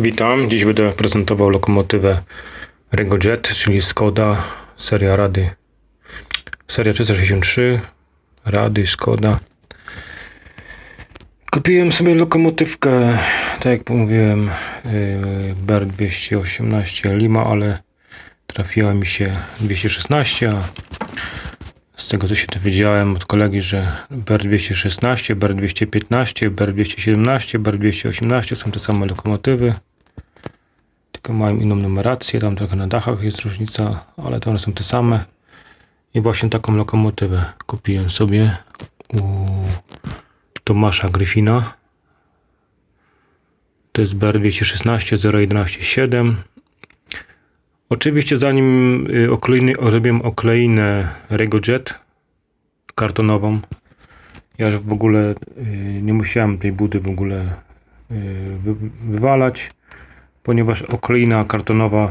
Witam, dziś będę prezentował lokomotywę RegoJet, czyli Skoda, seria Rady, seria 363, Rady, Skoda. Kupiłem sobie lokomotywkę, tak jak mówiłem, yy, BR 218 Lima, ale trafiła mi się 216, a z tego co się dowiedziałem od kolegi, że BR 216, BR 215, BR 217, BR 218 są te same lokomotywy. Tylko mają inną numerację, tam trochę na dachach jest różnica, ale to one są te same. I właśnie taką lokomotywę kupiłem sobie u Tomasza Gryfina. To jest BR 216 011 7. Oczywiście zanim y, okleiny, robiłem okleinę RegoJet kartonową, ja w ogóle y, nie musiałem tej budy w ogóle y, wy, wywalać, ponieważ okleina kartonowa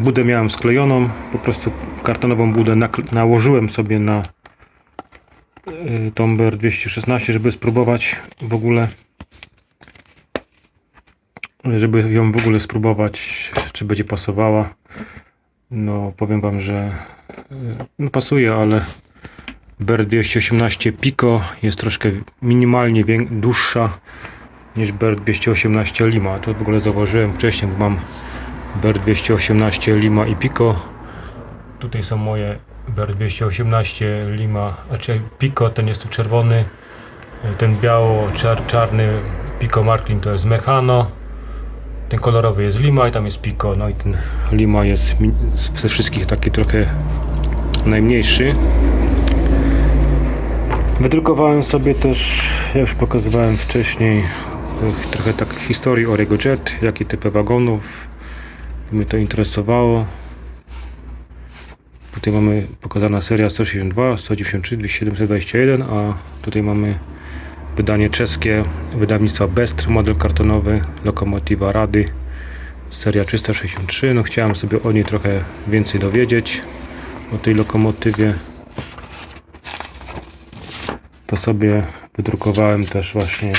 budę miałem sklejoną, po prostu kartonową budę nałożyłem sobie na tą BR216, żeby spróbować w ogóle żeby ją w ogóle spróbować, czy będzie pasowała. No, powiem Wam, że y, no, pasuje, ale BR 218 Pico jest troszkę minimalnie dłuższa niż BR 218 Lima. To w ogóle zauważyłem wcześniej, bo mam BR 218 Lima i Pico. Tutaj są moje BR 218 Lima, znaczy Pico, ten jest tu czerwony, ten biało-czarny Pico Marklin to jest Mechano. Ten kolorowy jest Lima i tam jest Pico, no i ten Lima jest ze wszystkich taki trochę najmniejszy. Wydrukowałem sobie też, ja już pokazywałem wcześniej, eh, trochę tak historii o RegoJet, jakie typy wagonów mnie to interesowało. Tutaj mamy pokazana seria 162, 193, 2721, a tutaj mamy wydanie czeskie wydawnictwa Bestr, model kartonowy, lokomotywa Rady, seria 363. No chciałem sobie o niej trochę więcej dowiedzieć, o tej lokomotywie. To sobie wydrukowałem też właśnie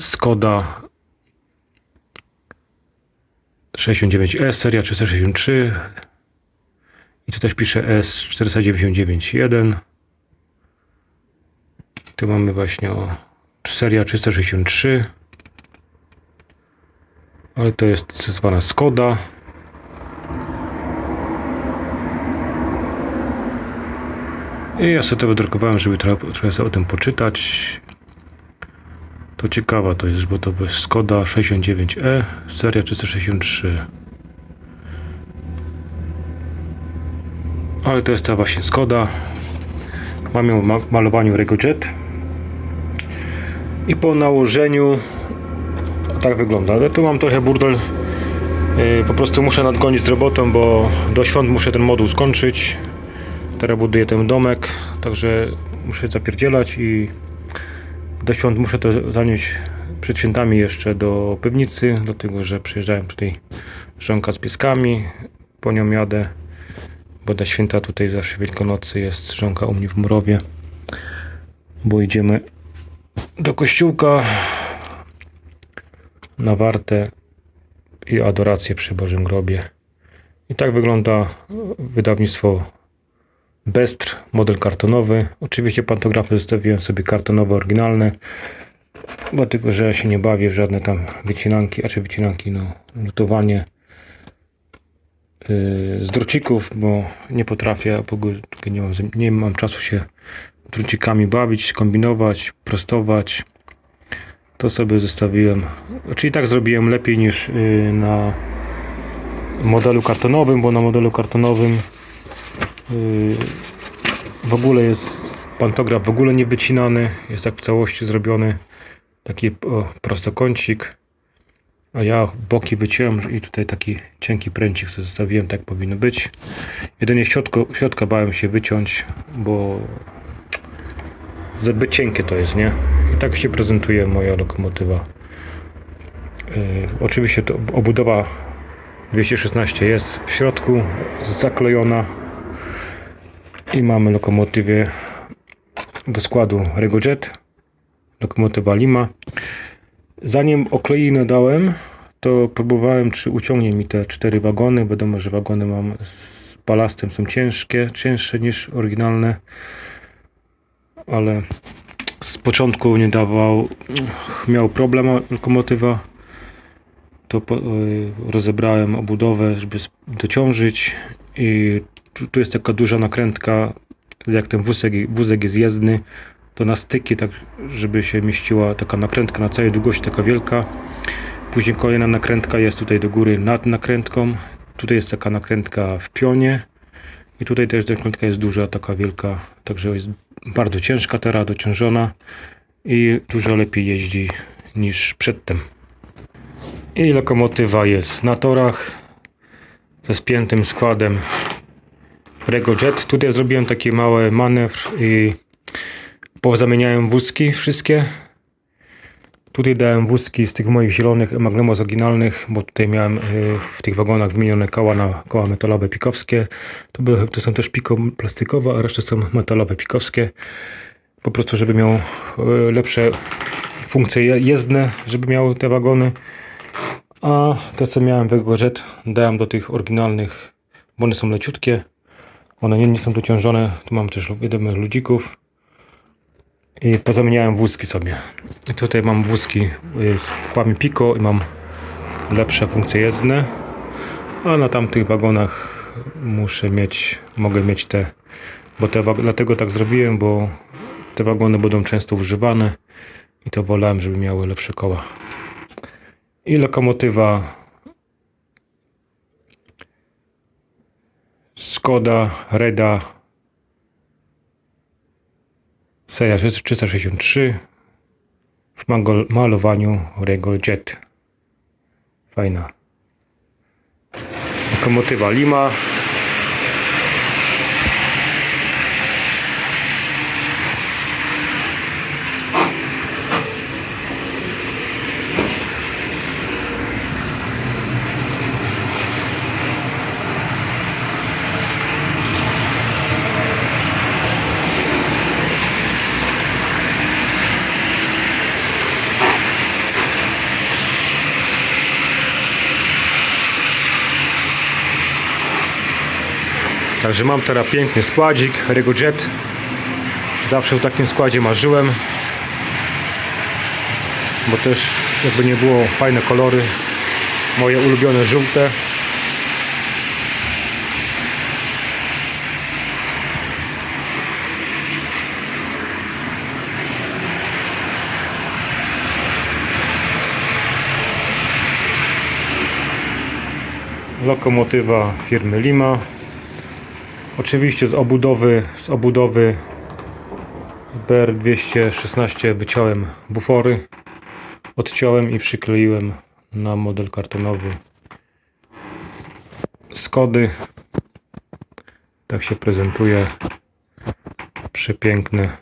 Skoda 69S, seria 363 i tu też pisze S499.1 tu mamy właśnie o seria 363 ale to jest zwana Skoda. I ja sobie to wydrukowałem, żeby trochę, trochę sobie o tym poczytać. To ciekawa to jest, bo to jest Skoda 69E seria 363 ale to jest ta właśnie Skoda. Mam ją w ma- malowaniu RegoJet i po nałożeniu tak wygląda, ale tu mam trochę burdel. Yy, po prostu muszę nadgonić z robotą, bo do świąt muszę ten moduł skończyć. Teraz buduję ten domek także muszę zapierdzielać i do świąt muszę to zanieść przed świętami jeszcze do piwnicy, dlatego że przyjeżdżają tutaj żonka z pieskami, po nią jadę bo na święta tutaj zawsze Wielkanocy jest żonka u mnie w Murowie, bo idziemy do kościółka na wartę i adorację przy Bożym Grobie. I tak wygląda wydawnictwo Bestr, model kartonowy. Oczywiście pantografy zostawiłem sobie kartonowe, oryginalne, bo tylko, że ja się nie bawię w żadne tam wycinanki, a czy wycinanki, no, lutowanie yy, z drucików, bo nie potrafię, nie mam, nie mam czasu się drucikami bawić, kombinować, prostować. To sobie zostawiłem. Czyli tak zrobiłem lepiej niż yy, na modelu kartonowym, bo na modelu kartonowym yy, w ogóle jest pantograf w ogóle nie wycinany, jest tak w całości zrobiony taki prostokącik. A ja boki wyciąłem i tutaj taki cienki pręcik sobie zostawiłem, tak powinno być. Jedynie środko, środka bałem się wyciąć, bo zbyt cienkie to jest, nie? I tak się prezentuje moja lokomotywa. Yy, oczywiście to obudowa 216 jest w środku, zaklejona i mamy lokomotywę do składu RegoJet, lokomotywa Lima. Zanim okleinę dałem, to próbowałem, czy uciągnie mi te cztery wagony. Wiadomo, że wagony mam z balastem, są ciężkie, cięższe niż oryginalne, ale z początku nie dawał, miał problem lokomotywa. To y, rozebrałem obudowę, żeby dociążyć i tu, tu jest taka duża nakrętka, jak ten wózek, wózek jest jezdny, to na styki, tak żeby się mieściła taka nakrętka na całej długości, taka wielka. Później kolejna nakrętka jest tutaj do góry nad nakrętką. Tutaj jest taka nakrętka w pionie. I tutaj też nakrętka jest duża, taka wielka. Także jest bardzo ciężka teraz, dociążona. I dużo lepiej jeździ niż przedtem. I lokomotywa jest na torach ze spiętym składem RegoJet. Tutaj zrobiłem taki mały manewr i pozamieniałem wózki wszystkie. Tutaj dałem wózki z tych moich zielonych Magnumos oryginalnych, bo tutaj miałem y, w tych wagonach wymienione koła na koła metalowe pikowskie. To, były, to są też piko plastikowe, a reszta są metalowe pikowskie. Po prostu, żeby miał y, lepsze funkcje je- jezdne, żeby miały te wagony. A te, co miałem w EgoJet, dałem do tych oryginalnych, bo one są leciutkie. One nie, nie są dociążone. Tu mam też jeden ludzików. I pozamieniałem wózki sobie. I tutaj mam wózki y, z kłami Pico i mam lepsze funkcje jezdne. A na tamtych wagonach muszę mieć, mogę mieć te, bo te, dlatego tak zrobiłem, bo te wagony będą często używane i to wolałem, żeby miały lepsze koła. I lokomotywa Skoda Reda Seria 363 w malowaniu Rego Jet. Fajna. Lokomotywa Lima. Także mam teraz piękny składzik Rego Jet. Zawsze o takim składzie marzyłem. Bo też jakby nie było fajne kolory. Moje ulubione żółte. Lokomotywa firmy Lima. Oczywiście z obudowy, z obudowy BR216 wyciąłem bufory, odciąłem i przykleiłem na model kartonowy Skody. Tak się prezentuje. Przepiękne,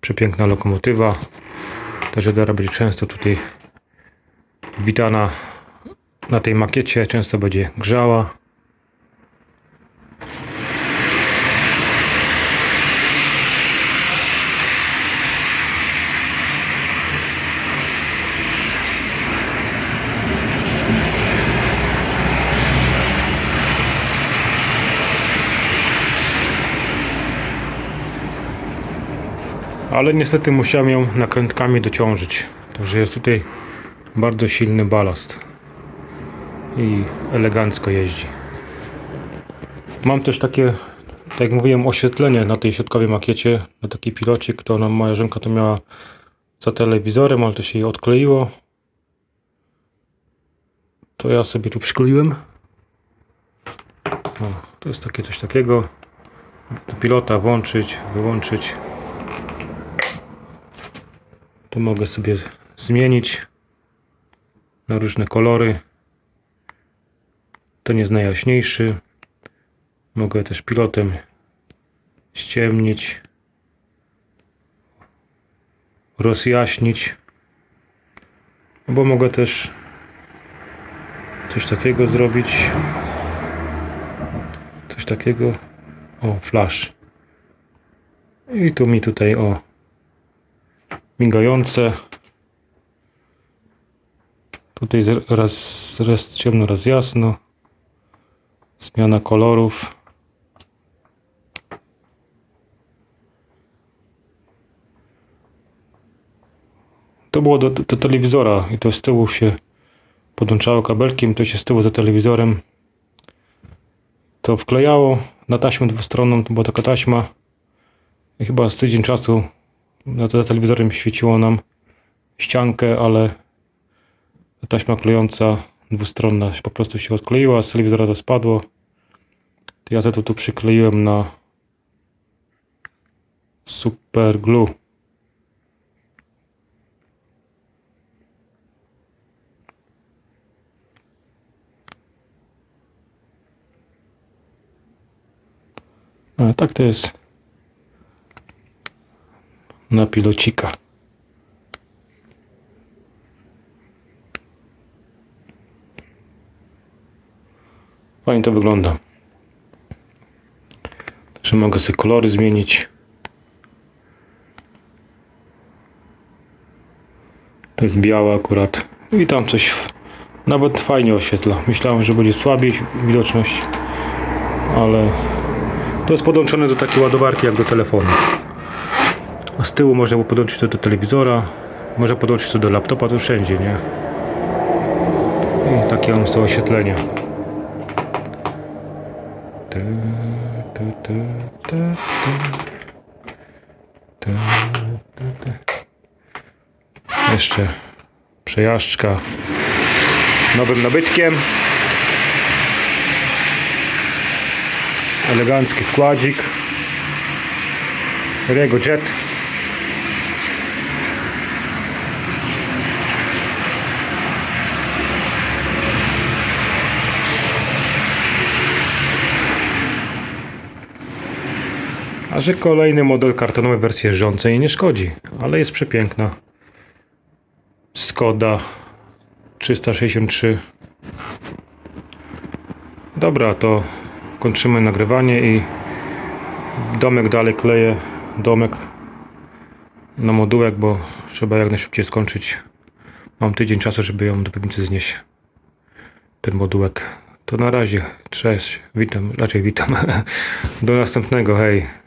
przepiękna lokomotywa. Także teraz będzie często tutaj witana na tej makiecie, często będzie grzała. Ale niestety musiałem ją nakrętkami dociążyć. Także jest tutaj bardzo silny balast. I elegancko jeździ. Mam też takie, tak jak mówiłem, oświetlenie na tej środkowej makiecie, na taki pilocik, to ona, moja żonka to miała za telewizorem, ale to się jej odkleiło. To ja sobie tu przykleiłem. O, to jest takie coś takiego. Pilota włączyć, wyłączyć. Tu mogę sobie zmienić na różne kolory. Ten jest najjaśniejszy. Mogę też pilotem ściemnić, rozjaśnić. Albo mogę też coś takiego zrobić. Coś takiego. O, flash. I tu mi tutaj o migające. Tutaj raz, raz ciemno, raz jasno. Zmiana kolorów. To było do, do telewizora i to z tyłu się podłączało kabelkiem, to się z tyłu za telewizorem to wklejało na taśmę dwustronną, to była taka taśma i chyba z tydzień czasu na to za telewizorem świeciło nam ściankę, ale ta taśma klejąca dwustronna po prostu się odkleiła, z telewizora to spadło. To ja to tu przykleiłem na super glue. A tak to jest na pilocika. Fajnie to wygląda. Także mogę sobie kolory zmienić. To jest białe akurat. I tam coś nawet fajnie oświetla. Myślałem, że będzie słabiej widoczność, ale to jest podłączone do takiej ładowarki jak do telefonu. A z tyłu można było podłączyć to do telewizora, można podłączyć to do laptopa, to wszędzie, nie? I takie tu, tu. Jeszcze przejażdżka nowym nabytkiem. Elegancki składzik. Rego Jet. A że kolejny model kartonowy wersji jeżdżącej nie szkodzi, ale jest przepiękna. Skoda 363. Dobra, to kończymy nagrywanie i domek dalej kleję. Domek na modułek, bo trzeba jak najszybciej skończyć. Mam tydzień czasu, żeby ją do piwnicy znieść. Ten modułek. To na razie. Cześć. Witam. Raczej witam. Do następnego. Hej.